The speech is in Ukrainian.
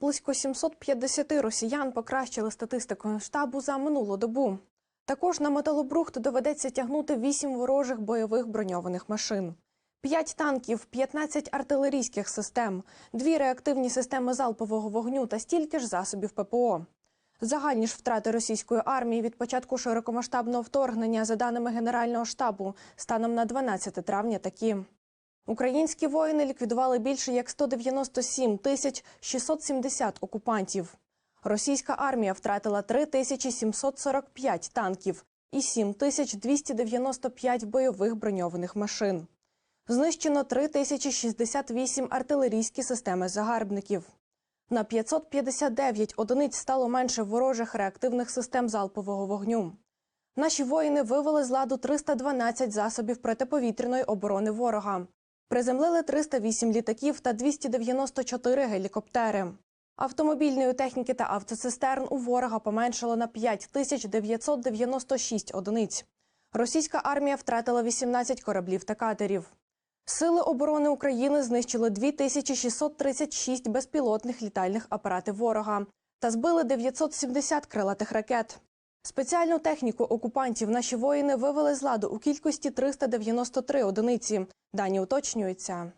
Близько 750 росіян покращили статистику штабу за минулу добу. Також на металобрухт доведеться тягнути 8 ворожих бойових броньованих машин. 5 танків, 15 артилерійських систем, дві реактивні системи залпового вогню та стільки ж засобів ППО. Загальні ж втрати російської армії від початку широкомасштабного вторгнення, за даними Генерального штабу, станом на 12 травня такі. Українські воїни ліквідували більше як 197 тисяч 670 окупантів. Російська армія втратила 3745 танків і 7295 бойових броньованих машин. Знищено 3068 артилерійські системи загарбників. На 559 одиниць стало менше ворожих реактивних систем залпового вогню. Наші воїни вивели з ладу 312 засобів протиповітряної оборони ворога. Приземлили 308 літаків та 294 гелікоптери. Автомобільної техніки та автоцистерн у ворога поменшало на 5996 одиниць. Російська армія втратила 18 кораблів та катерів. Сили оборони України знищили 2636 безпілотних літальних апаратів ворога та збили 970 крилатих ракет. Спеціальну техніку окупантів наші воїни вивели з ладу у кількості 393 одиниці. Дані уточнюються.